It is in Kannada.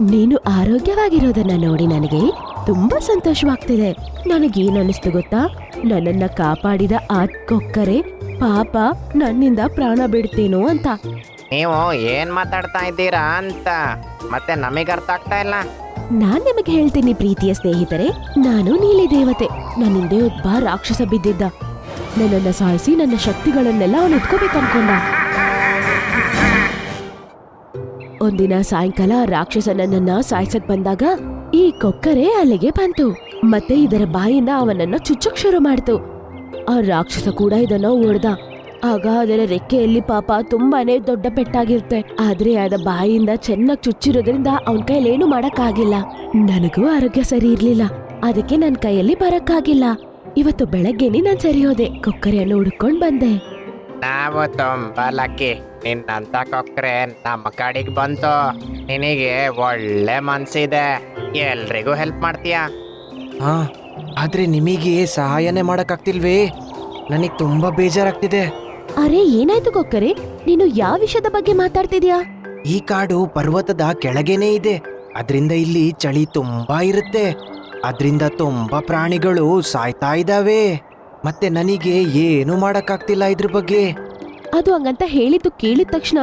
ನೀನು ಆರೋಗ್ಯವಾಗಿರೋದನ್ನ ನೋಡಿ ನನಗೆ ತುಂಬಾ ಸಂತೋಷವಾಗ್ತಿದೆ. ನನಗೇನ್ ಅನಿಸ್ತು ಗೊತ್ತಾ? ನನ್ನನ್ನ ಕಾಪಾಡಿದ ಆ ಕೊಕ್ಕರೆ ಪಾಪ ನನ್ನಿಂದ ಪ್ರಾಣ ಬಿಡ್ತೇನೋ ಅಂತ. ನೀವು ಏನ್ ಮಾತಾಡ್ತಾ ಇದ್ದೀರಾ ಅಂತ. ಮತ್ತೆ ನಮಗೆ ಅರ್ಥ ಆಗ್ತಾ ಇಲ್ಲ. ನಾನ್ ನಿಮಗೆ ಹೇಳ್ತೀನಿ ಪ್ರೀತಿಯ ಸ್ನೇಹಿತರೆ ನಾನು ನೀಲಿ ದೇವತೆ. ನನ್ನ ಹಿಂದೆ ಒಬ್ಬ ರಾಕ್ಷಸ ಬಿದ್ದಿದ್ದ. ನನ್ನನ್ನ ಸಾಯಿಸಿ ನನ್ನ ಶಕ್ತಿಗಳನ್ನೆಲ್ಲ ಅವನು ಎತ್ಕೋಬೇಕು ಅನ್ಕೊಂಡ ಒಂದಿನ ಸಾಯಂಕಾಲ ರಾಕ್ಷಸನನ್ನ ಸಾಯ್ಸಕ್ ಬಂದಾಗ ಈ ಕೊಕ್ಕರೆ ಅಲ್ಲಿಗೆ ಬಂತು. ಮತ್ತೆ ಇದರ ಬಾಯಿಂದ ಅವನನ್ನ ಚುಚ್ಚಕ್ ಶುರು ಮಾಡ್ತು. ಆ ರಾಕ್ಷಸ ಕೂಡ ಇದನ್ನ ಓಡ್ದ. ಆಗ ಅದರ ರೆಕ್ಕೆಯಲ್ಲಿ ಪಾಪ ತುಂಬಾನೇ ದೊಡ್ಡ ಪೆಟ್ಟಾಗಿರುತ್ತೆ. ಆದ್ರೆ ಅದ ಬಾಯಿಂದ ಚೆನ್ನಾಗಿ ಚುಚ್ಚಿರೋದ್ರಿಂದ ಅವನ ಕೈಲೇನು ಮಾಡಕ್ಕಾಗಿಲ್ಲ. ನನಗೂ ಆರೋಗ್ಯ ಸರಿ ಇರ್ಲಿಲ್ಲ. ಅದಕ್ಕೆ ನನ್ ಕೈಯಲ್ಲಿ ಬರಕ್ಕಾಗಿಲ್ಲ. ಇವತ್ತು ಬೆಳಗ್ಗೆನೆ ನಾನ್ ಸರಿ ಹೋದೆ ಕೊಕ್ಕರೆಯನ್ನು ಹುಡ್ಕೊಂಡ್ ಬಂದೆ. ನಾವು ತುಂಬಾ ಲಕ್ಕಿ ನಿನ್ನಂತ ಕೊಕ್ರೆ ನಮ್ಮ ಕಡೆಗೆ ಬಂತು. ನಿನಗೆ ಒಳ್ಳೆ ಮನ್ಸಿದೆ. ಎಲ್ರಿಗೂ ಹೆಲ್ಪ್ ಮಾಡ್ತೀಯಾ? ಹಾ ಆದ್ರೆ ನಿಮಗೆ ಸಹಾಯನೇ ಮಾಡಕ್ಕಾಗ್ತಿಲ್ವೇ? ನನಗೆ ತುಂಬಾ ಬೇಜಾರಾಗ್ತಿದೆ. ಅರೆ ಏನಾಯ್ತು ಕೊಕ್ಕರೆ ನೀನು ಯಾವ ವಿಷಯದ ಬಗ್ಗೆ ಮಾತಾಡ್ತಿದ್ಯಾ? ಈ ಕಾಡು ಪರ್ವತದ ಕೆಳಗೇನೆ ಇದೆ. ಅದರಿಂದ ಇಲ್ಲಿ ಚಳಿ ತುಂಬಾ ಇರುತ್ತೆ. ಅದರಿಂದ ತುಂಬಾ ಪ್ರಾಣಿಗಳು ಸಾಯ್ತಾ ಇದಾವೆ ಮತ್ತೆ ನನಗೆ ಏನು ಮಾಡಕ್ಕಾಗ್ತಿಲ್ಲ ಇದ್ರ ಬಗ್ಗೆ? ಅದು ಹಂಗಂತ ಹೇಳಿದ್ದು ಕೇಳಿದ ತಕ್ಷಣ